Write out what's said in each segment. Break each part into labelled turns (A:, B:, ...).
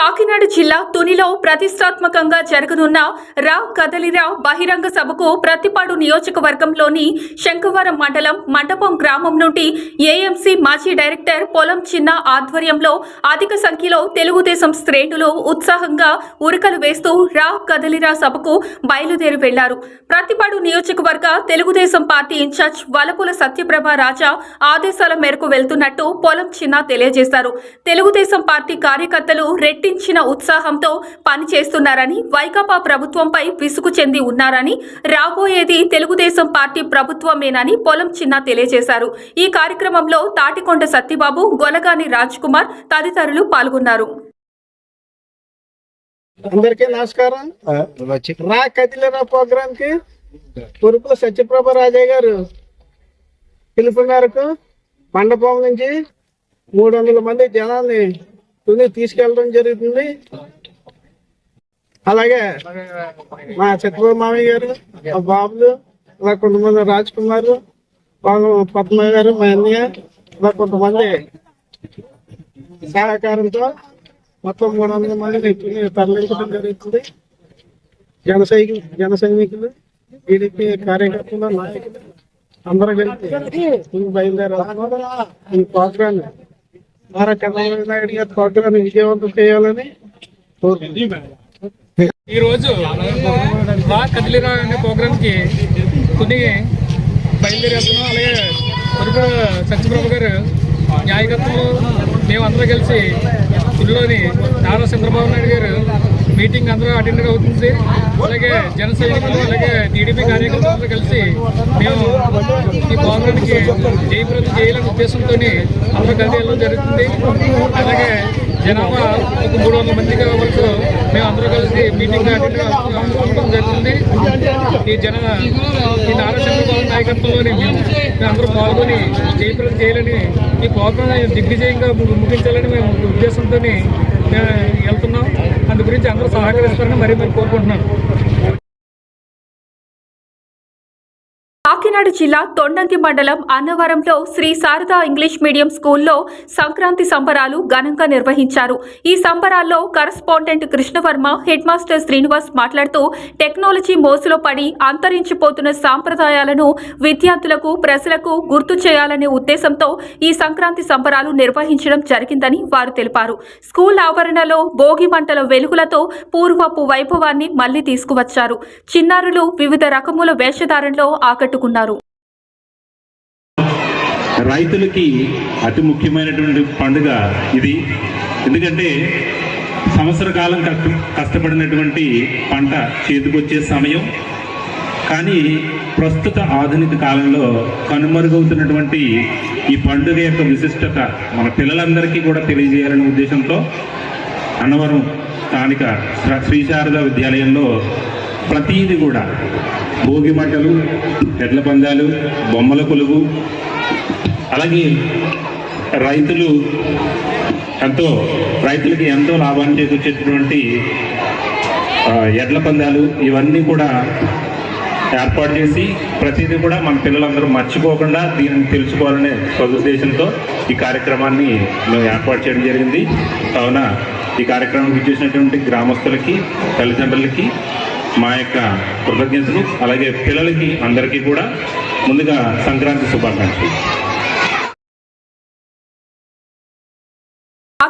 A: Kakinada జిల్లా తునిలో ప్రతిష్టాత్మకంగా జరగనున్న రా కదలిరా బహిరంగ సభకు ప్రతిపాడు నియోజకవర్గంలోని శంఖవరం మండలం మండపం గ్రామం నుండి ఏఎంసీ మాజీ డైరెక్టర్ పొలం చిన్న ఆధ్వర్యంలో అధిక సంఖ్యలో తెలుగుదేశం శ్రేణులు ఉత్సాహంగా ఉరకలు వేస్తూ రా కదలిరా సభకు బయలుదేరి వెళ్ళారు. ప్రతిపాడు నియోజకవర్గ తెలుగుదేశం పార్టీ ఇన్ఛార్జ్ వలపుల సత్యప్రభ రాజా ఆదేశాల మేరకు వెళ్తున్నట్టు పొలం చిన్న తెలియజేశారు. తెలుగుదేశం పార్టీ కార్యకర్తలు రెట్టించిన ఉత్సాహంతో పనిచేస్తున్నారని వైకాపా ప్రభుత్వంపై విసుగు చెంది ఉన్నారని రాబోయేది తెలుగుదేశం పార్టీ ప్రభుత్వమేనని పొలం చిన్న తెలియజేశారు. ఈ కార్యక్రమంలో తాటికొండ సత్యబాబు గొలగాని రాజ్ కుమార్ తదితరులు పాల్గొన్నారు.
B: అందరికీ నమస్కారం. రా కదిలేరా ప్రోగ్రామ్కి సత్యప్రభ రాజయ్య గారు పిలుపు మేరకు మండపం నుంచి మూడు వందల మంది జనాల్ని తుని తీసుకెళ్ళడం జరుగుతుంది. అలాగే మా సత్యబాబు మామయ్య గారు మా బాబులు ఇలా కొంతమంది రాజ్ కుమార్ వాళ్ళు పద్మ గారు మా అన్నయ్య ఇలా కొంతమంది సహకారంతో మొత్తం మూడు వందల మందిని తరలించడం జరుగుతుంది. జన సైకిల్ జన సైనికులు టీడీపీ కార్యకర్తలు నాయకులు అందరూ కలిపి బయలుదేరారు. ఈ ప్రోగ్రాం ద్వారా చంద్రబాబు నాయుడు గారి ప్రోగ్రాం విజయవంతం చేయాలని కోరుకుంటున్నాను.
C: ఈ రోజు కదిలిరా అనే ప్రోగ్రామ్కి తుని బయలుదేరి అలాగే కొడుకు సత్యప్రభు గారు న్యాయకత్వంలో మేమందరం కలిసి తుల్లిలోని నారా చంద్రబాబు నాయుడు గారు మీటింగ్ అందరూ అటెండ్ అవుతుంది. అలాగే జన సైనికులు అలాగే టీడీపీ కార్యకర్తలతో కలిసి మేము ఈ ప్రోగ్రామ్కి జయప్రదం చేయాలనే ఉద్దేశంతో అందరూ కలిసి వెళ్ళడం జరుగుతుంది. అలాగే జనాభా ఒక మూడు వందల మందిగా వరకు మేము అందరూ కలిసి మీటింగ్ అటెండ్ జరుగుతుంది. ఈ జన ఈ నారా చంద్రబాబు నాయకత్వంలోని మేము మేము అందరూ పాల్గొని జయప్రదం చేయాలని ఈ ప్రోగ్రాం దిగ్విజయంగా ముగించాలని మేము ఉద్దేశంతో మేము వెళ్తున్నాం. అందు గురించి అందరూ సహకరిస్తారని మరీ మరి కోరుకుంటున్నాను.
A: కాకినాడ జిల్లా తొండంకి మండలం అన్నవరంలో శ్రీ శారదా ఇంగ్లీష్ మీడియం స్కూల్లో సంక్రాంతి సంబరాలు ఘనంగా నిర్వహించారు. ఈ సంబరాల్లో correspondent Krishnavarma head master Srinivas మాట్లాడుతూ టెక్నాలజీ మోసులో పడి అంతరించిపోతున్న సాంప్రదాయాలను విద్యార్థులకు ప్రజలకు గుర్తు చేయాలనే ఉద్దేశంతో ఈ సంక్రాంతి సంబరాలు నిర్వహించడం జరిగిందని వారు తెలిపారు. స్కూల్ ఆవరణలో భోగి మంటల వెలుగులతో పూర్వపు వైభవాన్ని మళ్ళీ తీసుకువచ్చారు. చిన్నారులు వివిధ రకముల వేషధారణలో ఆకట్టుకున్నారు.
D: రైతులకి అతి ముఖ్యమైనటువంటి పండుగ ఇది. ఎందుకంటే సంవత్సర కాలం కష్ట కష్టపడినటువంటి పంట చేతికొచ్చే సమయం. కానీ ప్రస్తుత ఆధునిక కాలంలో కనుమరుగవుతున్నటువంటి ఈ పండుగ యొక్క విశిష్టత మన పిల్లలందరికీ కూడా తెలియజేయాలనే ఉద్దేశంతో అన్నవరం స్థానిక శ్రీ శారద విద్యాలయంలో ప్రతీది కూడా. భోగి మంటలు ఎడ్ల పందాలు బొమ్మల కొలువు. అలాగే రైతులు ఎంతో రైతులకి ఎంతో లాభాన్ని చేకూర్చేటటువంటి ఎడ్ల పందాలు ఇవన్నీ కూడా ఏర్పాటు చేసి ప్రతిదీ కూడా మన పిల్లలందరూ మర్చిపోకుండా దీనిని తెలుసుకోవాలనే సదుద్దేశంతో ఈ కార్యక్రమాన్ని మేము ఏర్పాటు చేయడం జరిగింది. కావున ఈ కార్యక్రమం చేసినటువంటి గ్రామస్తులకి తల్లిదండ్రులకి మా యొక్క కృతజ్ఞతలు. అలాగే పిల్లలకి అందరికీ కూడా ముందుగా సంక్రాంతి శుభాకాంక్షలు.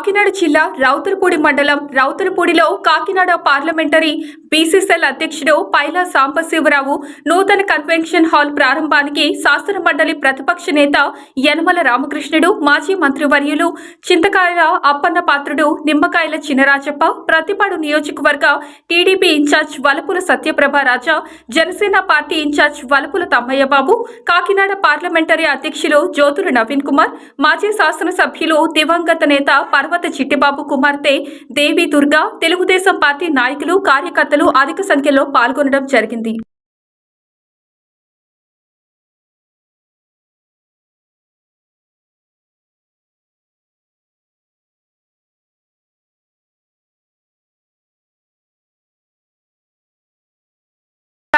A: కాకినాడ జిల్లా రౌతులపూడి మండలం రౌతులపూడిలో కాకినాడ పార్లమెంటరీ బీసీసీఎల్ అధ్యక్షుడు పైలా సాంబశివరావు నూతన కన్వెన్షన్ హాల్ ప్రారంభానికి శాసన మండలి ప్రతిపక్ష నేత యనమల రామకృష్ణుడు మాజీ మంత్రివర్యులు చింతకాయల అప్పన్న పాత్రుడు నిమ్మకాయల చినరాజప్ప ప్రతిపాడు నియోజకవర్గ TDP incharge Valapula Satyaprabha Raja Janasena party incharge Valapula Tammayya Babu Kakinada parliamentary అధ్యక్షులు జ్యోతుల నవీన్ కుమార్ మాజీ శాసనసభ్యులు దివంగత నేత పర్వత చిట్టిబాబు కుమార్తె దేవి దుర్గా తెలుగుదేశం పార్టీ నాయకులు కార్యకర్తలు అధిక సంఖ్యలో పాల్గొనడం జరిగింది.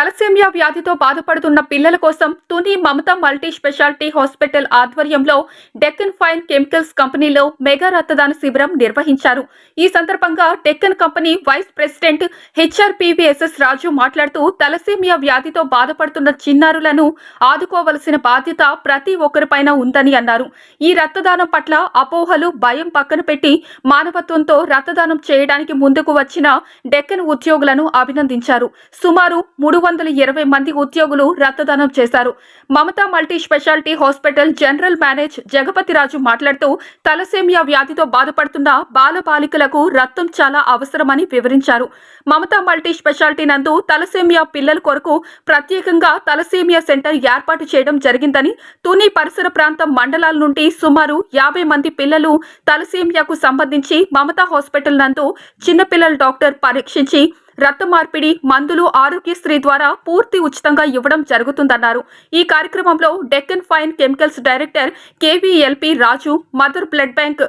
A: తలసేమియా వ్యాధితో బాధపడుతున్న పిల్లల కోసం Tuni Mamata multi speciality hospital ఆధ్వర్యంలో డెక్కన్ ఫైన్ కెమికల్స్ కంపెనీలో మెగా రక్తదాన శిబిరం నిర్వహించారు. ఈ సందర్భంగా Deccan company vice president H R P V S S Raju మాట్లాడుతూ తలసేమియా వ్యాధితో బాధపడుతున్న చిన్నారులను ఆదుకోవలసిన బాధ్యత ప్రతి ఒక్కరిపైన ఉందని అన్నారు. ఈ రక్తదానం పట్ల అపోహలు భయం పక్కన పెట్టి మానవత్వంతో రక్తదానం చేయడానికి ముందుకు వచ్చిన డెక్కన్ ఉద్యోగులను అభినందించారు. సుమారు మూడు వందల ఇరవై మంది ఉద్యోగులు రక్తదానం చేశారు. Mamata multi speciality hospital general manage Jagapathiraju మాట్లాడుతూ తలసేమియా వ్యాధితో బాధపడుతున్న బాలబాలికలకు రక్తం చాలా అవసరమని వివరించారు. మమతా మల్టీ స్పెషాలిటీ నందు తలసేమియా పిల్లల కొరకు ప్రత్యేకంగా తలసేమియా సెంటర్ ఏర్పాటు చేయడం జరిగిందని తుని పరిసర ప్రాంతం మండలాల నుండి సుమారు యాభై మంది పిల్లలు తలసేమియాకు సంబంధించి మమతా హాస్పిటల్ నందు చిన్నపిల్లల డాక్టర్ పరీక్షించి రక్త మార్పిడి మందులు ఆరోగ్యశ్రీ ద్వారా పూర్తి ఉచితంగా ఇవ్వడం జరుగుతుందన్నారు. ఈ కార్యక్రమంలో Deccan Fine Chemicals director K V L P Raju mother blood bank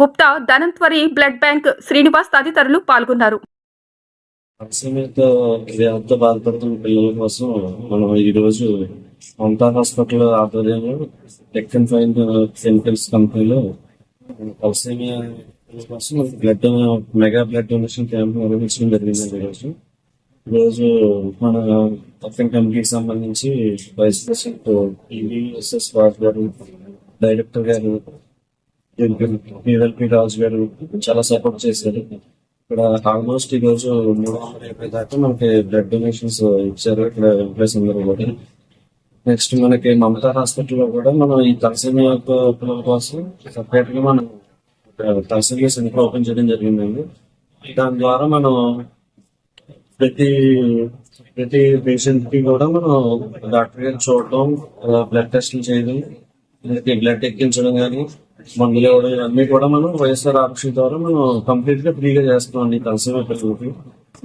A: Gupta Dhanvantari blood bank Srinivas తదితరులు పాల్గొన్నారు.
E: వ్యాధితో బాధపడుతున్న పిల్లల కోసం మనం మమతా హాస్పిటల్ ఆధ్వర్యంలో టెక్కన్ ఫైన్ కెమికల్స్ కంపెనీలో blood mega blood donation camp నిర్వహించడం జరిగిందండి ఈరోజు ఈరోజు మన తప్పిన కమిటీకి సంబంధించి వైస్ ప్రెసిడెంట్ ఈవీఎస్ఎస్ రాజు గారు డైరెక్టర్ గారు పిఎల్పి రాజు గారు చాలా సపోర్ట్ చేశారు ఇక్కడ ఆల్మోస్ట్ ఈ రోజు మూడు వందల యాభై దాకా మనకి బ్లడ్ డొనేషన్స్ ఇచ్చారు ఇక్కడ ఎంప్లాయీస్ అందరూ కూడా నెక్స్ట్ మనకి మమతా హాస్పిటల్లో కూడా మనం ఈ తలసేమియా పిల్లల కోసం సపరేట్గా మనం తలసేమియా సెంటర్ ఓపెన్ చేయడం జరిగిందండి. దాని ద్వారా మనం ప్రతి ప్రతి పేషెంట్కి కూడా మనం డాక్టర్ గారు చూడటం బ్లడ్ టెస్ట్లు చేయడం బ్లడ్ ఎక్కించడం కానీ మందులు ఇవ్వడం ఇవన్నీ కూడా మనం వైఎస్ఆర్ ఆప్షన్ ద్వారా మనం కంప్లీట్గా ఫ్రీగా చేస్తున్నాం ఈ తలసేమియా పిల్లలకి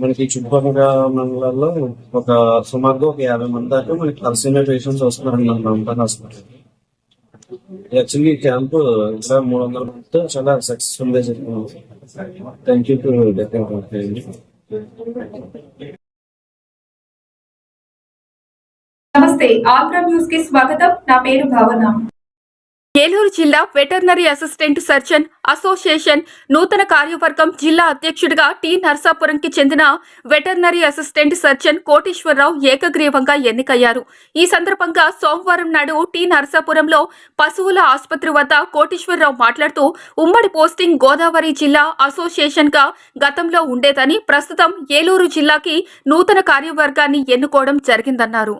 E: మనకి చుట్టుపక్కల మండలాల్లో ఒక సుమారుగా ఒక యాభై మంది దాకా మనకి తలసేమియా పేషెంట్స్ వస్తున్నారండి మన మమతా హాస్పిటల్ యాక్చువల్లీ క్యాంప్ ఇంకా మూడు వందల మందితో చాలా సక్సెస్ఫుల్గా జరిగింది. థ్యాంక్ యూ టు
A: నమస్తే ఆగ్రా న్యూస్కి స్వాగతం. నా పేరు భావన. ఏలూరు జిల్లా వెటర్నరీ అసిస్టెంట్ సర్జన్ అసోసియేషన్ నూతన కార్యవర్గం జిల్లా అధ్యక్షుడిగా టి నర్సాపురంకి చెందిన వెటర్నరీ అసిస్టెంట్ సర్జన్ కోటేశ్వరరావు ఏకగ్రీవంగా ఎన్నికయ్యారు. ఈ సందర్భంగా సోమవారం నాడు టి నర్సాపురంలో పశువుల ఆసుపత్రి వద్ద కోటేశ్వరరావు మాట్లాడుతూ ఉమ్మడి పోస్టింగ్ గోదావరి జిల్లా అసోసియేషన్గా గతంలో ఉండేదని ప్రస్తుతం ఏలూరు జిల్లాకి నూతన కార్యవర్గాన్ని ఎన్నుకోవడం జరిగిందన్నారు.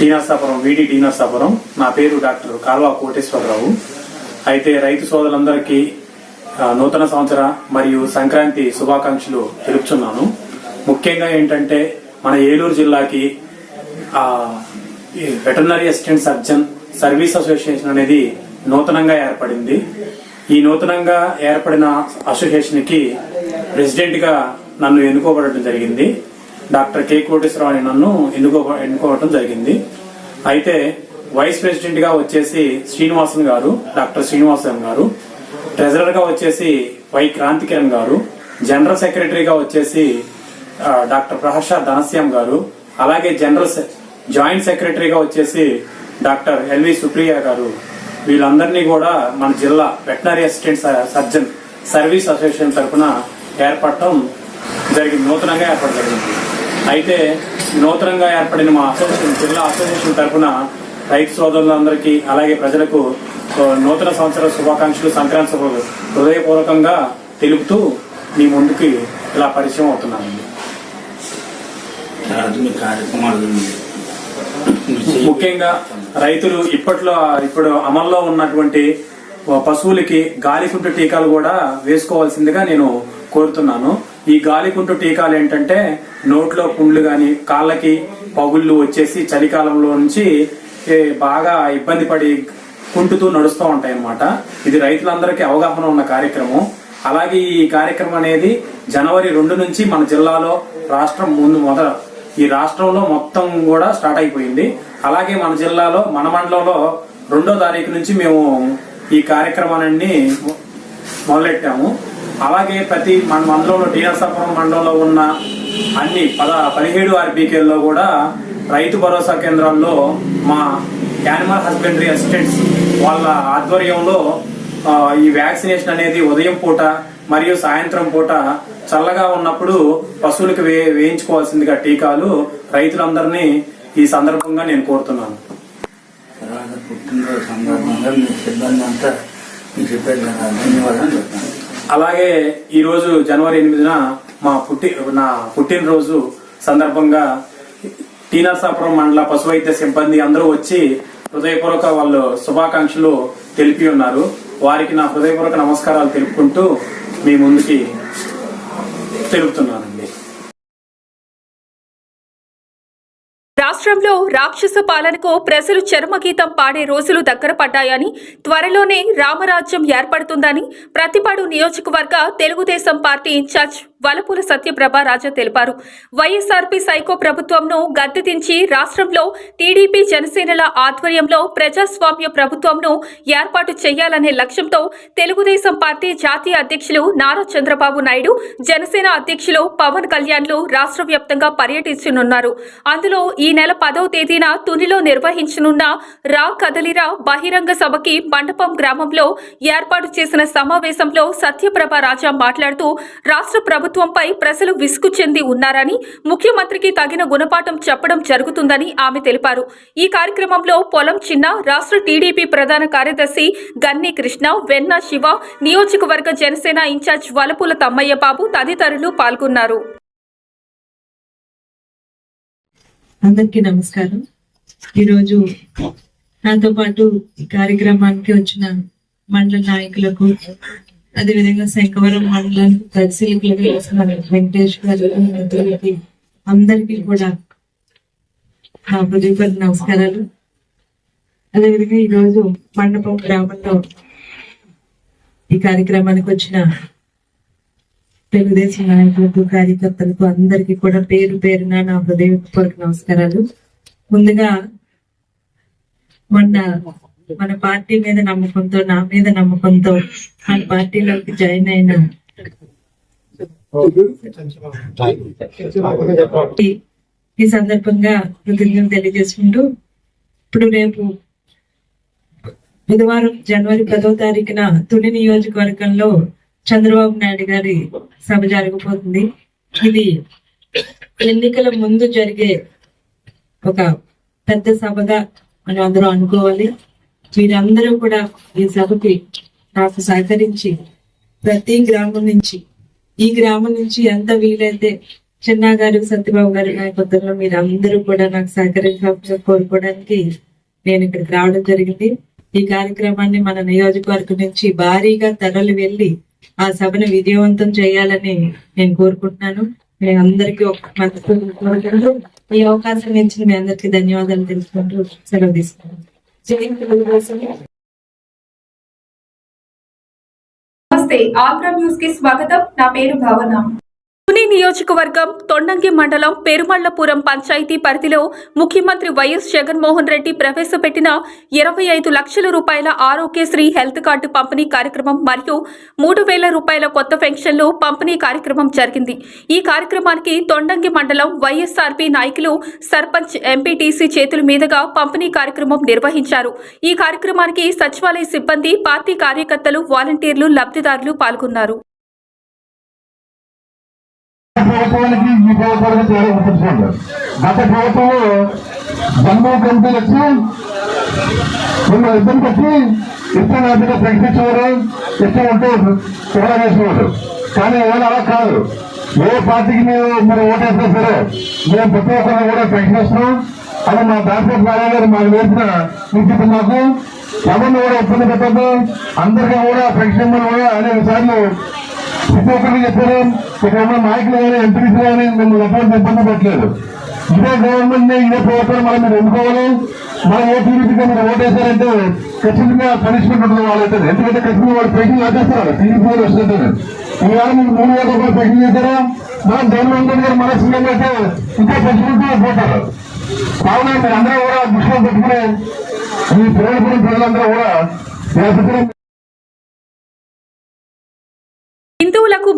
F: టీనాసాపురం వీడి టీనాసాపురం నా పేరు డాక్టర్ కాల్వా కోటేశ్వరరావు. అయితే రైతు సోదరులందరికీ నూతన సంవత్సర మరియు సంక్రాంతి శుభాకాంక్షలు తెలుపుతున్నాను ముఖ్యంగా ఏంటంటే మన ఏలూరు జిల్లాకి veterinary assistant surgeon service association అనేది నూతనంగా ఏర్పడింది. ఈ నూతనంగా ఏర్పడిన అసోసియేషన్కి ప్రెసిడెంట్గా నన్ను ఎన్నుకోబడటం జరిగింది. డాక్టర్ కె కోటేశ్వరరావు అని నన్ను ఎన్నుకో ఎన్నుకోవటం జరిగింది. అయితే వైస్ ప్రెసిడెంట్గా వచ్చేసి శ్రీనివాసన్ గారు డాక్టర్ శ్రీనివాసన్ గారు ట్రెజరర్గా వచ్చేసి వై క్రాంతికిరణ్ గారు జనరల్ సెక్రటరీగా వచ్చేసి డాక్టర్ ప్రహర్ష ధనశ్యాం గారు అలాగే జనరల్ సె- జాయింట్ సెక్రటరీగా వచ్చేసి డాక్టర్ ఎల్వి సుప్రియ గారు వీళ్ళందరినీ కూడా మన జిల్లా veterinary assistant surgeon service association తరఫున ఏర్పడటం జరిగింది నూతనంగా ఏర్పడడం జరిగింది. అయితే నూతనంగా ఏర్పడిన మా అసోసియేషన్ జిల్లా అసోసియేషన్ తరఫున రైతు సోదరులందరికీ అలాగే ప్రజలకు నూతన సంవత్సర శుభాకాంక్షలు సంక్రాంతి హృదయపూర్వకంగా తెలుపుతూ మీ ముందుకి ఇలా పరిచయం అవుతున్నానండి. ముఖ్యంగా రైతులు ఇప్పట్లో ఇప్పుడు అమల్లో ఉన్నటువంటి పశువులకి గాలికుంటు టీకాలు కూడా వేసుకోవాల్సిందిగా నేను కోరుతున్నాను. ఈ గాలికుంటు టీకాలు ఏంటంటే నోట్లో పుండ్లు గాని కాళ్ళకి పగుళ్ళు వచ్చేసి చలికాలంలో నుంచి బాగా ఇబ్బంది పడి కుంటుతూ నడుస్తూ ఉంటాయి అన్నమాట ఇది రైతులందరికీ అవగాహన ఉన్న కార్యక్రమం. అలాగే ఈ కార్యక్రమం అనేది జనవరి రెండు నుంచి మన జిల్లాలో రాష్ట్రం ముందు మొదల ఈ రాష్ట్రంలో మొత్తం కూడా స్టార్ట్ అయిపోయింది. అలాగే మన జిల్లాలో మన మండలంలో రెండో తారీఖు నుంచి మేము ఈ కార్యక్రమాన్ని మొదలెట్టాము. అలాగే ప్రతి మన మండలంలో టీనర్సాపురం మండలంలో ఉన్న అన్ని పద పదిహేడు ఆర్బీకేల్లో కూడా రైతు భరోసా కేంద్రాల్లో మా యానిమల్ హస్బెండరీ అసిస్టెంట్స్ వాళ్ళ ఆధ్వర్యంలో ఈ వ్యాక్సినేషన్ అనేది ఉదయం పూట మరియు సాయంత్రం పూట చల్లగా ఉన్నప్పుడు పశువులకు వే వేయించుకోవాల్సిందిగా టీకాలు రైతులందరినీ ఈ సందర్భంగా నేను కోరుతున్నాను.
G: పుట్టినరోజు సందర్భంగా మీ సిబ్బంది అంతా మీ సిబ్బంది ధన్యవాదాలు చెప్తాను.
F: అలాగే ఈ రోజు జనవరి ఎనిమిదిన మా పుట్టి నా పుట్టినరోజు సందర్భంగా టీనరసాపురం మండల పశు వైద్య సిబ్బంది అందరూ వచ్చి హృదయపూర్వక వాళ్ళు శుభాకాంక్షలు తెలిపి ఉన్నారు. వారికి నా హృదయపూర్వక నమస్కారాలు తెలుపుకుంటూ మీ ముందుకి తెలుపుతున్నాను.
A: రాష్ట్రంలో రాక్షస పాలనకు ప్రజలు చర్మగీతం పాడే రోజులు దగ్గర పడ్డాయని త్వరలోనే రామరాజ్యం ఏర్పడుతుందని ప్రతిపాడు నియోజకవర్గ తెలుగుదేశం పార్టీ ఇన్ఛార్జ్ వలపుల సత్యప్రభ రాజా తెలిపారు. వైఎస్ఆర్పీ సైకో ప్రభుత్వంను గద్దెదించి రాష్ట్రంలో టీడీపీ జనసేనల ఆధ్వర్యంలో ప్రజాస్వామ్య ప్రభుత్వంను ఏర్పాటు చేయాలనే లక్ష్యంతో తెలుగుదేశం పార్టీ జాతీయ అధ్యక్షులు నారా చంద్రబాబు నాయుడు జనసేన అధ్యక్షులు పవన్ కళ్యాణ్లు రాష్ట్ర వ్యాప్తంగా పర్యటించనున్నారు. అందులో ఈ నెల పదవ తేదీన తునిలో నిర్వహించనున్న రా కదలిరా బహిరంగ సభకి మండపం గ్రామంలో ఏర్పాటు చేసిన సమావేశంలో సత్యప్రభ రాజా మాట్లాడుతూ రాష్ట్ర ప్రభుత్వం ప్రభుత్వంపై ప్రజలు విసుగు చెంది ఉన్నారని ముఖ్యమంత్రికి తగిన గుణపాఠం చెప్పడం జరుగుతుందని ఆమె తెలిపారు. ఈ కార్యక్రమంలో పొలం చిన్న రాష్ట్ర టీడీపీ ప్రధాన కార్యదర్శి గన్ని కృష్ణ వెన్న శివ నియోజకవర్గ జనసేన ఇన్ఛార్జ్ వలపుల తమ్మయ్య బాబు తదితరులు పాల్గొన్నారు.
H: అందరికీ నమస్కారం. ఈరోజు నాతో పాటు ఈ కార్యక్రమానికి వచ్చిన మండల నాయకులకు అదేవిధంగా శంకవరం మండలానికి పరిశీలకులకు వచ్చిన వెంకటేష్ గారు అందరికీ కూడా నా హృదయపూర్వక నమస్కారాలు. అదేవిధంగా ఈరోజు మండపం గ్రామంలో ఈ కార్యక్రమానికి వచ్చిన తెలుగుదేశం నాయకులకు కార్యకర్తలకు అందరికీ కూడా పేరు పేరున నా హృదయపూర్వక నమస్కారాలు. ముందుగా మొన్న మన పార్టీ మీద నమ్మకంతో నా మీద నమ్మకంతో మన పార్టీలోకి జాయిన్ అయిన ఈ- సందర్భంగా కృతజ్ఞతలు తెలియజేసుకుంటూ ఇప్పుడు రేపు బుధవారం జనవరి పదో తారీఖున తుని నియోజకవర్గంలో చంద్రబాబు నాయుడు గారి సభ జరగబోతుంది. ఇది ఎన్నికల ముందు జరిగే ఒక పెద్ద సభగా మనం అందరూ అనుకోవాలి. మీరందరూ కూడా ఈ సభకి నాకు సహకరించి ప్రతి గ్రామం నుంచి ఈ గ్రామం నుంచి ఎంత వీలైతే చిన్న గారు సత్యబాబు గారి నాయకత్వంలో మీరు అందరూ కూడా నాకు సహకరించాలని కోరుకోవడానికి నేను ఇక్కడికి రావడం జరిగింది. ఈ కార్యక్రమాన్ని మన నియోజకవర్గం నుంచి భారీగా తరలి వెళ్ళి ఆ సభను విజయవంతం చేయాలని నేను కోరుకుంటున్నాను. మీ అందరికీ ఒక మనసు ఈ అవకాశం ఇచ్చిన మీ అందరికీ ధన్యవాదాలు తెలుసుకుంటూ సెలవు తీసుకున్నాను
A: నమస్తే ఆంధ్ర న్యూస్కి స్వాగతం నా పేరు భావన తుని నియోజకవర్గం తొండంగి మండలం పెరుమళ్ళపురం పంచాయతీ పరిధిలో ముఖ్యమంత్రి వైఎస్ జగన్మోహన్ రెడ్డి ప్రవేశపెట్టిన ఇరవై ఐదు లక్షల రూపాయల ఆరోగ్యశ్రీ హెల్త్ కార్డు పంపిణీ కార్యక్రమం మరియు మూడు వేల రూపాయల కొత్త పెన్షన్లు పంపిణీ కార్యక్రమం జరిగింది. ఈ కార్యక్రమానికి తొండంగి మండలం వైఎస్ఆర్పి నాయకులు సర్పంచ్ ఎంపీటీసీ చేతుల మీదుగా పంపిణీ కార్యక్రమం నిర్వహించారు. ఈ కార్యక్రమానికి సచివాలయ సిబ్బంది పార్టీ కార్యకర్తలు వాలంటీర్లు లబ్ధిదారులు పాల్గొన్నారు.
I: ప్రభుత్వానికి ఈ ప్రభుత్వానికి తేడా గుర్తుంచుకోండి గత ప్రభుత్వంలో జమ్మూ కమిటీలు వచ్చి మిమ్మల్ని ఇబ్బంది పెట్టి ఇష్టం లేకుండా ప్రకటించేవారు ఇష్టం ఉంటే తేడా వేసేవారు. కానీ ఏమైనా అలా కాదు. ఏ పార్టీకి మీరు మీరు ఓటేస్తే సరే మేము ప్రతి ఒక్కరిని కూడా ప్రకటిస్తున్నాం. అని మా దాసరి నారాయణ గారు మాకు నేర్పిన నిశ్చిత మాకు. ఎవరిని కూడా ఇబ్బంది పెట్టద్దు. అందరికీ కూడా ప్రకటించమని కూడా అనేక సార్లు ప్రతి ఒక్కరికి చెప్పారు? ఇక్కడ ఉన్న నాయకులు కానీ ఎంపీసీ కానీ మిమ్మల్ని ఎటువంటి ఇబ్బంది పెట్టలేదు. ఇదే గవర్నమెంట్ ఇదే ప్రభుత్వం మనం మీరు ఎన్నుకోవాలి? మనం ఏ టీడీపీకి మీరు ఓటేశారంటే ఖచ్చితంగా పనిష్మెంట్ ఉంటుంది వాళ్ళైతే. ఎందుకంటే ఖచ్చితంగా వాళ్ళు పెన్షన్ వచ్చేస్తారు టీడీపీ వాళ్ళు వస్తుంది ఈవేళ మీరు మూడు వేల రూపాయలు పెన్షన్ చేశారా? మనం జగన్మోహన్ గారు మన సీఎం అయితే ఇంకా ఖచ్చితంగా పోతారు. కావున మీరు అందరూ కూడా దృష్టిలో పెట్టుకుని ఈ పిల్లలపురం ప్రజలందరూ కూడా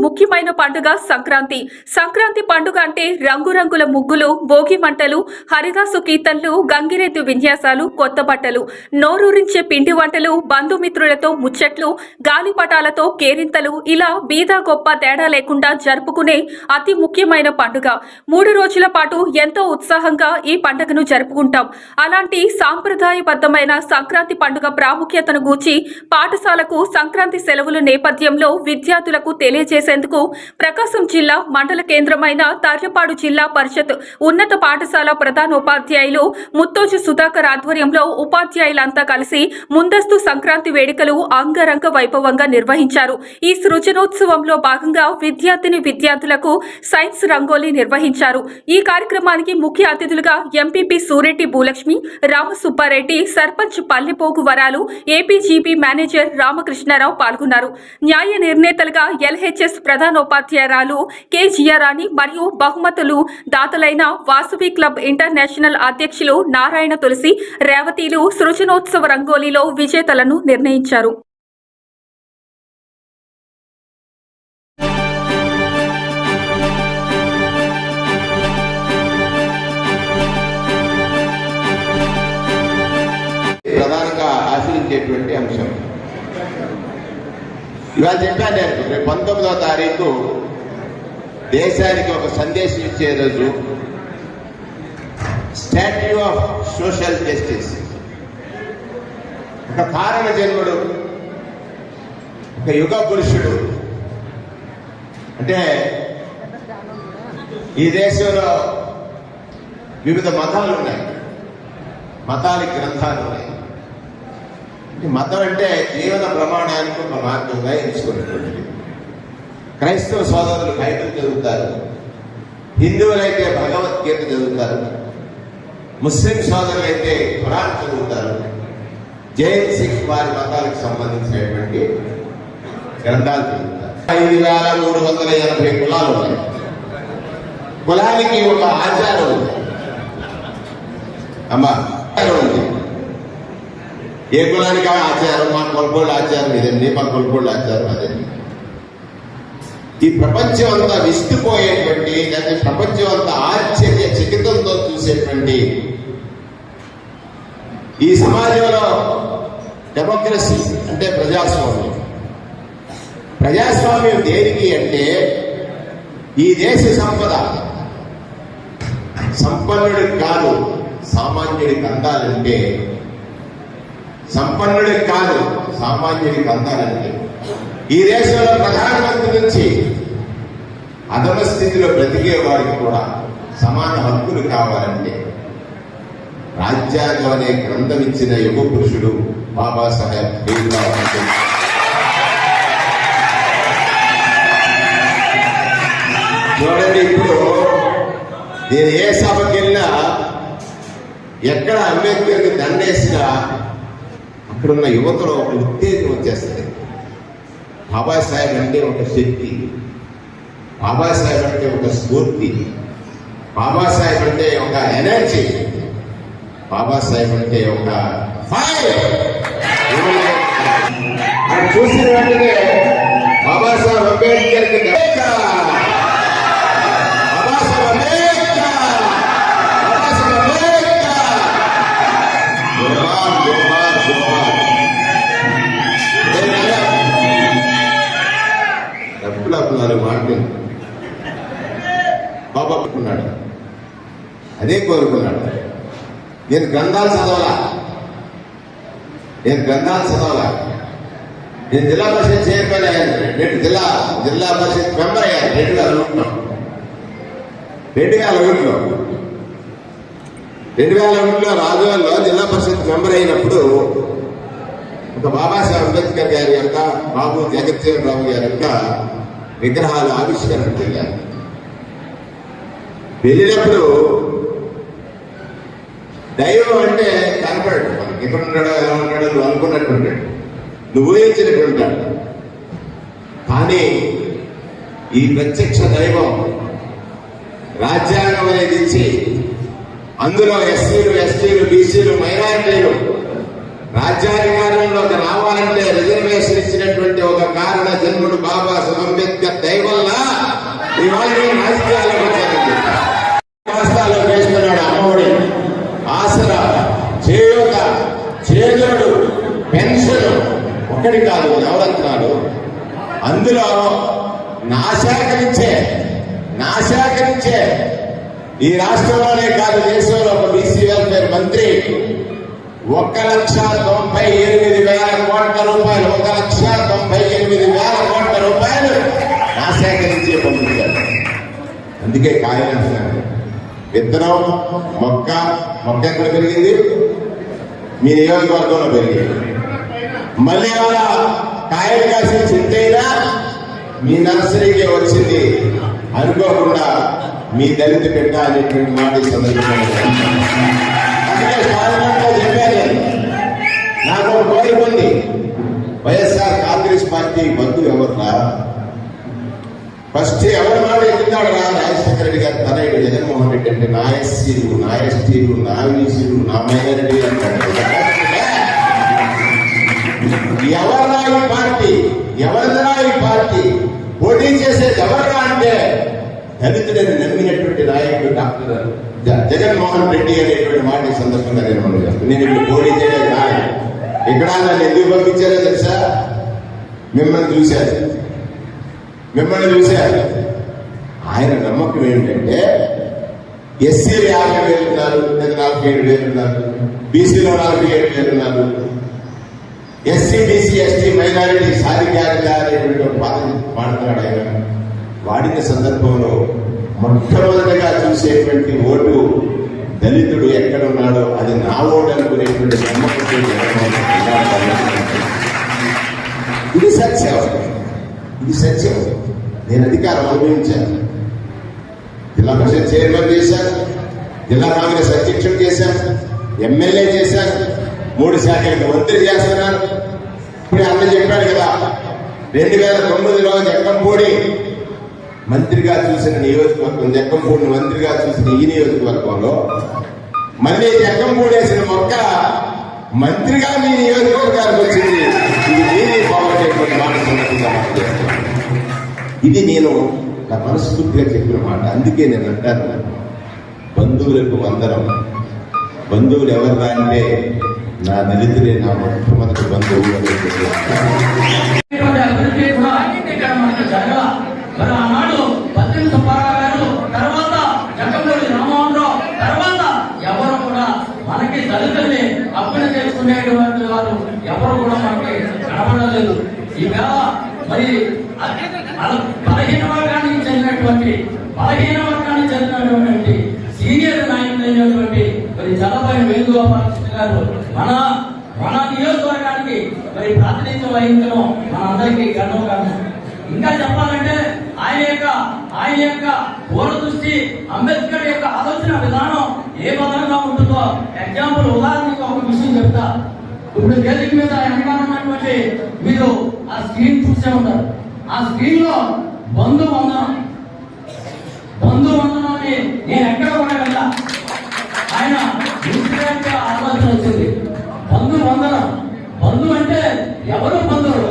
A: ముఖ్యమైన పండుగ సంక్రాంతి. సంక్రాంతి పండుగ అంటే రంగురంగుల ముగ్గులు భోగి మంటలు హరిదాసు కీర్తనలు గంగిరెద్దు విన్యాసాలు కొత్త బట్టలు నోరూరించే పిండి వంటలు బంధుమిత్రులతో ముచ్చట్లు గాలిపటాలతో కేరింతలు ఇలా బీద గొప్ప తేడా లేకుండా జరుపుకునే అతి ముఖ్యమైన పండుగ. మూడు రోజుల పాటు ఎంతో ఉత్సాహంగా ఈ పండుగను జరుపుకుంటాం. అలాంటి సాంప్రదాయబద్ధమైన సంక్రాంతి పండుగ ప్రాముఖ్యతను గూర్చి పాఠశాలకు సంక్రాంతి సెలవుల నేపథ్యంలో విద్యార్థులకు తెలియజేసే చేసేందుకు ప్రకాశం జిల్లా మండల కేంద్రమైన తర్లపాడు జిల్లా పరిషత్ ఉన్నత పాఠశాల ప్రధానోపాధ్యాయులు ముత్తోజు సుధాకర్ ఆధ్వర్యంలో ఉపాధ్యాయులంతా కలిసి ముందస్తు సంక్రాంతి వేడుకలు అంగరంగ వైభవంగా నిర్వహించారు. ఈ సృజనోత్సవంలో భాగంగా విద్యార్థిని విద్యార్థులకు సైన్స్ రంగోలీ నిర్వహించారు. ఈ కార్యక్రమానికి ముఖ్య అతిథులుగా MPP Sureddy Bhulakshmi Ramasubbareddy sarpanch Pallepogu Varalu APGP manager Ramakrishna Rao పాల్గొన్నారు. న్యాయ నిర్ణేతలుగా ఎల్హెచ్ఎస్ ప్రధానోపాధ్యాయురాలు కె జియారాణి మరియు బహుమతులు దాతలైన వాసువి క్లబ్ ఇంటర్నేషనల్ అధ్యక్షులు నారాయణ తులసి రేవతీలు సృజనోత్సవ రంగోలీలో విజేతలను నిర్ణయించారు.
J: ప్రధానంగా ఆశ్రయించేటువంటి అంశం. ఇవాళ చెప్పాను నేను రేపు పంతొమ్మిదవ తారీఖు దేశానికి ఒక సందేశం ఇచ్చే రోజు. స్టాట్యూ ఆఫ్ సోషల్ జస్టిస్ ఒక కారణ జన్ముడు ఒక యుగ పురుషుడు. అంటే ఈ దేశంలో వివిధ మతాలు ఉన్నాయి మతానికి గ్రంథాలు ఉన్నాయి మతం అంటే జీవన ప్రమాణానికి ఒక మార్గంగా ఎంచుకున్నటువంటిది. క్రైస్తవ సోదరులు బైబిల్ చదువుతారు. హిందువులైతే భగవద్గీత చదువుతారు. ముస్లిం సోదరులు అయితే ఖురాన్ చదువుతారు. జైన్ సిక్ వారి మతాలకు సంబంధించినటువంటి గ్రంథాలు చదువుతారు. ఐదు వేల మూడు వందల ఎనభై కులాలు ఉన్నాయి. కులానికి ఒక ఆచారం ఉంది. అమ్మా ఉంది. ఏ కులానికి ఆచారం మా కొలకోళ్ళ ఆచారం ఇదండి మా కొలకోళ్ళ ఆచారం అదండి. ఈ ప్రపంచం అంతా విస్తుపోయేటువంటి లేకపోతే ప్రపంచం అంతా ఆశ్చర్య చకితంతో చూసేటువంటి ఈ సమాజంలో డెమోక్రసీ అంటే ప్రజాస్వామ్యం. ప్రజాస్వామ్యం దేనికి అంటే ఈ దేశ సంపద. సంపన్నుడికి కాదు సామాన్యుడికి అందాలంటే సంపన్నుడికి కాదు సామాన్యుడికి అందాలంటే. ఈ దేశంలో ప్రధానమంత్రి నుంచి అధమ స్థితిలో బ్రతికే వాడికి కూడా సమాన హక్కులు కావాలంటే. రాజ్యాంగం అనే గ్రంథం ఇచ్చిన యుగ పురుషుడు బాబాసాహెబ్ భీమ్రావ్ చూడండి ఇప్పుడు నేను ఏ సభకి వెళ్ళినా ఎక్కడ అంబేద్కర్కి దండేసినా ఇప్పుడున్న యువతలో ఒక ఉత్తేజం వచ్చేస్తుంది. బాబాసాహెబ్ అంటే ఒక శక్తి. బాబాసాహెబ్ అంటే ఒక స్ఫూర్తి. బాబాసాహెబ్ అంటే ఒక ఎనర్జీ. బాబాసాహెబ్ అంటే ఒక ఫైర్. చూసిన వెంటనే బాబాసాహెబ్ అంబేద్కర్కి దండ- బాబాసాహెబ్ అంబేద్కర్. బాబాసాహెబ్ అంబేద్కర్ మాటలు. బాబా అనుకున్నాడు అదే కోరుకున్నాడు. నేను గ్రంథాలు చదవాలా? నేను గ్రంథాలు చదవాలా? నేను జిల్లా పరిషత్ చైర్మన్ అయ్యాను. రెండు జిల్లా జిల్లా పరిషత్ మెంబర్ అయ్యాను. రెండు వేల ఒకటిలో రెండు వేల ఒకటిలో రెండు వేల ఒకటిలో రాజువాల్లో జిల్లా పరిషత్ మెంబర్ అయినప్పుడు ఒక బాబాసాహెబ్ అంబేద్కర్ గారి యొక్క బాబు జగజ్జీవన్ రావు గారి యొక్క విగ్రహాలు ఆవిష్కరణ చేయాలి వెళ్ళినప్పుడు దైవం అంటే కనపడు మనకి ఎక్కడ ఉన్నాడో ఎలా ఉన్నాడో నువ్వు అనుకున్నట్టు నువ్వు ఊహించినట్టు ఉంటాడు కానీ ఈ ప్రత్యక్ష దైవం రాజ్యాంగం అనేది ఇచ్చి అందులో ఎస్సీలు ఎస్టీలు బీసీలు మైనారిటీలు రాజ్యాధికారంలోకి రావాలంటే రిజర్వేషన్ ఇచ్చినటువంటి ఒక కారణ జన్ముడు బాబా అంబేద్కర్ దైవల్లా ఇవాళ నేను రాజకీయాల్లోకి రాష్ట్రాల్లో వేస్తున్నాడు అమ్మఒడి ఆసరా చేయూత చేదుడు పెన్షన్. ఒకటి కాదు నవరత్నాలు అందులో నా శాఖ ఈ రాష్ట్రంలోనే కాదు దేశంలో ఒక బీసీ వెల్ఫేర్ మంత్రి ఒక్క లక్ష తొంభై ఎనిమిది వేల కోట్ల రూపాయలు ఒక లక్ష తొంభై ఎనిమిది వేల కోట్ల రూపాయలు నా సేకరించే పంపించారు అందుకే కాయలు విత్తనం మొక్క మొక్క ఎక్కడ పెరిగింది? మీ నియోజకవర్గంలో పెరిగింది. మళ్ళీ వాళ్ళ కాయలు కాసిన చెట్టైనా మీ నర్సరీకి వచ్చింది. అనుకోకుండా మీ దళిత బిడ్డ అనేటువంటి మాట సందర్భంగా నాకు ఒక కోరిక ఉంది. వైఎస్ఆర్ కాంగ్రెస్ పార్టీ బంధువు ఎవర్రా ఫస్ట్ ఎవరి మాట ఎత్తుతాడు రా? రాజశేఖర రెడ్డి గారు తనయుడు జగన్మోహన్ రెడ్డి అంటే నా ఎస్సీలు నా ఎస్టీలు నా వీసీలు నా మైనారిటీ అంటాడు ఎవరా ఈ పార్టీ? ఎవరిదరా ఈ పార్టీ? పోటీ చేసేది ఎవరా అంటే దళితుడని నమ్మినటువంటి నాయకుడు డాక్టర్ జగన్మోహన్ రెడ్డి అనేటువంటి మాట ఈ సందర్భంగా నేను మనం నేను ఇప్పుడు పోటీ చేయలేదు నాయకుడు. ఇక్కడ నన్ను ఎందుకు పంపించారో తెలుసా? మిమ్మల్ని చూశారు. మిమ్మల్ని చూశారు. ఆయన నమ్మకం ఏంటంటే ఎస్సీలు యాభై వేలు ఉన్నారు లేదా నలభై ఏడు వేలు ఉన్నారు బీసీలో నలభై ఏడు వేలు ఉన్నారు. ఎస్సీ బీసీ ఎస్టీ మైనారిటీ సాధికారిత అనేటువంటి పాడుతున్నాడు ఆయన. వాడిన సందర్భంలో మొట్టమొదటిగా చూసేటువంటి ఓటు దళితుడు ఎక్కడ ఉన్నాడో అది నా ఓటు అనుకునేటువంటి నమ్మకం సత్యం ఇది సత్యం నేను అధికారం అనుభవించాను. జిల్లా పరిషత్ చైర్మన్ చేశాను. జిల్లా కాంగ్రెస్ అధ్యక్షుడు చేశాను. ఎమ్మెల్యే చేశాను. మూడు శాఖలకు మంత్రి చేస్తున్నాను ఇప్పుడు అన్న చెప్పాడు కదా రెండు వేల తొమ్మిదిలో జక్కంపూడి మంత్రిగా చూసిన నియోజకవర్గం జక్కంపూడిని మంత్రిగా చూసిన ఈ నియోజకవర్గంలో మళ్ళీ జక్కంపూడి వేసిన మొక్క మంత్రిగా మీ నియోజకవర్గానికి వచ్చింది. ఇది మీరే బాగుండేటువంటి మాట సందర్భంగా ఇది నేను నా మనస్ఫూర్తిగా చెప్పిన మాట. అందుకే నేను అంటాను. బంధువులకు వందరం బంధువులు ఎవరు అంటే నా దళితులే నా మొట్టమొదటి బంధువులు అని చెప్పి
G: అభివృద్ధి కూడా ఇక్కడ మనకు జరగల మరి ఆనాడు పద్దెనిమిది సుబ్బారావు గారు తర్వాత జగన్మోహన్ రామ్మోహన్ రావు తర్వాత ఎవరు కూడా మనకి దళితుల్ని అప్పులు చేసుకునేటువంటి వారు ఎవరు కూడా మనకి కనబడలేదు ఈవేళ మరి బలహీన వర్గానికి చెందినటువంటి బలహీన వర్గానికి చెందినటువంటి సీనియర్ నాయకులు అయినటువంటి మరి చల్లబోయిన వేణుగోపాలకృష్ణ గారు మన మన నియోజకవర్గానికి మరి ప్రాతినిధ్యం వహించడం మనందరికీ గర్వకారణం ఇంకా చెప్పాలంటే ఆయన యొక్క ఆయన యొక్క దూరదృష్టి అంబేద్కర్ యొక్క ఆలోచన విధానం ఏ పదంగా ఉంటుందో ఎగ్జాంపుల్ ఉదాహరణకు ఒక విషయం చెప్తా. ఇప్పుడు వేదిక మీద వెనకాలన్నటువంటి మీరు ఆ స్క్రీన్ చూసే ఉంటారు. ఆ స్క్రీన్లో బంధు వందనం బంధు వందనం అని నేను ఎక్కడ కూడా వెళ్ళా ఆయన ఆలోచన వచ్చింది. బంధు వందనం బంధు అంటే ఎవరు బంధువులు?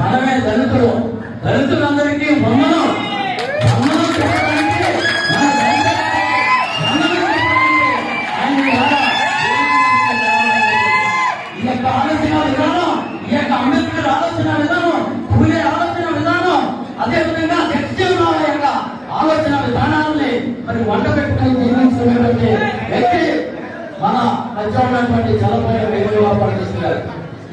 G: మనమే దళితులు. దళితులందరికీ వందనం. వంట పెట్టుకుని జీవించినటువంటి వ్యక్తి మన మధ్య ఉన్నటువంటి చలపై వేణుగోపాలకృష్ణ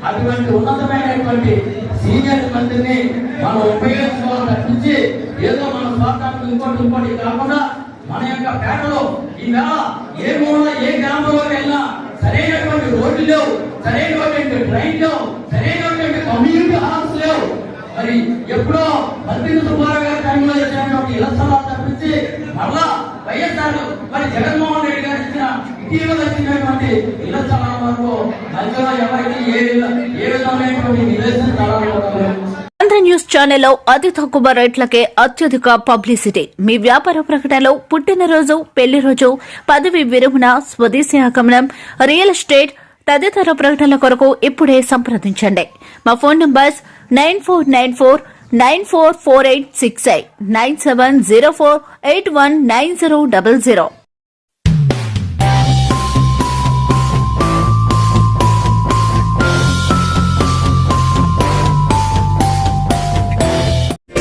G: అటువంటి ఉన్నతమైనటువంటి సీనియర్ మందిని మనం ఉపయోగించుకోవాలి తప్పించి ఏదో మన స్వార్థానికి ఇంకోటి ఇంకోటి కాకుండా మన యొక్క పేటలో ఈ నెల ఏ మూల ఏ గ్రామంలో వెళ్ళినా సరైనటువంటి రోడ్లు లేవు సరైనటువంటి ట్రైన్ లేవు సరైనటువంటి కమ్యూనిటీ హాల్స్ లేవు. మరి ఎప్పుడో మంత్రి సుబ్బారావు గారి టైంలో చేసినటువంటి ఇళ్ళ స్థలాలు తప్పించి మళ్ళా వైఎస్ఆర్ మరి జగన్మోహన్ రెడ్డి గారు ఇచ్చిన ఇటీవల ఇచ్చినటువంటి ఇళ్ళ స్థలాల వరకు మధ్యలో ఎవరికి ఏ ఏ విధమైనటువంటి నివేశన స్థలాలు
K: ఆంధ్ర న్యూస్ ఛానల్లో అతి తక్కువ రేట్లకే అత్యధిక పబ్లిసిటీ. మీ వ్యాపార ప్రకటనలో పుట్టినరోజు పెళ్ళి రోజు పదవి విరమణ స్వదేశీ ఆగమనం రియల్ ఎస్టేట్ తదితర ప్రకటనల కొరకు ఇప్పుడే సంప్రదించండి. మా phone numbers nine four nine four nine four four eight six eight nine seven zero four eight one nine zero double zero.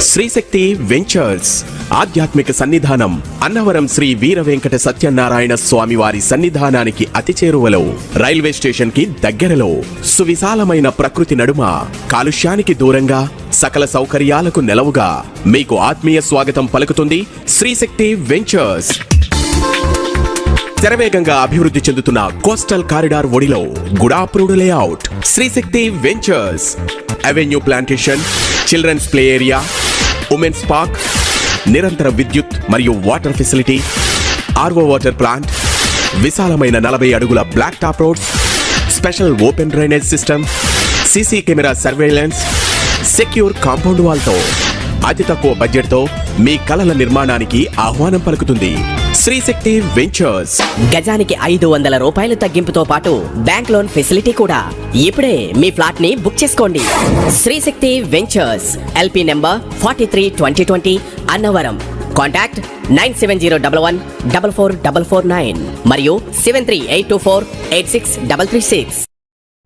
L: Sri Shakti ventures ఆధ్యాత్మిక సన్నిధానం అన్నవరం శ్రీ వీర వెంకట సత్యనారాయణ స్వామి వారి సన్నిధానానికి అతి చేరువలో రైల్వే స్టేషన్కి దగ్గరలో సువిశాలమైన ప్రకృతి నడుమ కాలుష్యానికి దూరంగా సకల సౌకర్యాలకు నెలవుగా మీకు ఆత్మీయ స్వాగతం పలుకుతుంది శ్రీశక్తి వెంచర్స్. శరవేగంగా అభివృద్ధి చెందుతున్న కోస్టల్ కారిడార్ ఒడిలో GUDA approved layout Sri Shakti ventures. Avenue plantation children's play area women's park నిరంతర విద్యుత్ మరియు water facility RO water plant విశాలమైన నలభై అడుగుల black top roads special open drainage system CC camera surveillance secure compound వాల్తో అతి తక్కువ బడ్జెట్తో మీ కలల నిర్మాణానికి ఆహ్వానం పలుకుతుంది. శ్రీశక్తి వెంచర్స్.
M: గజానికి ఐదు వందల రూపాయలు తగ్గింపుతో పాటు బ్యాంక్ లోన్ ఫెసిలిటీ కూడా. ఇప్పుడే మీ ఫ్లాట్ని బుక్ చేసుకోండి. Sri Shakti ventures L P number forty three twenty twenty Annavaram. Contact nine seven zero double one double four double four nine మరియు seven three eight two four eight six double three six.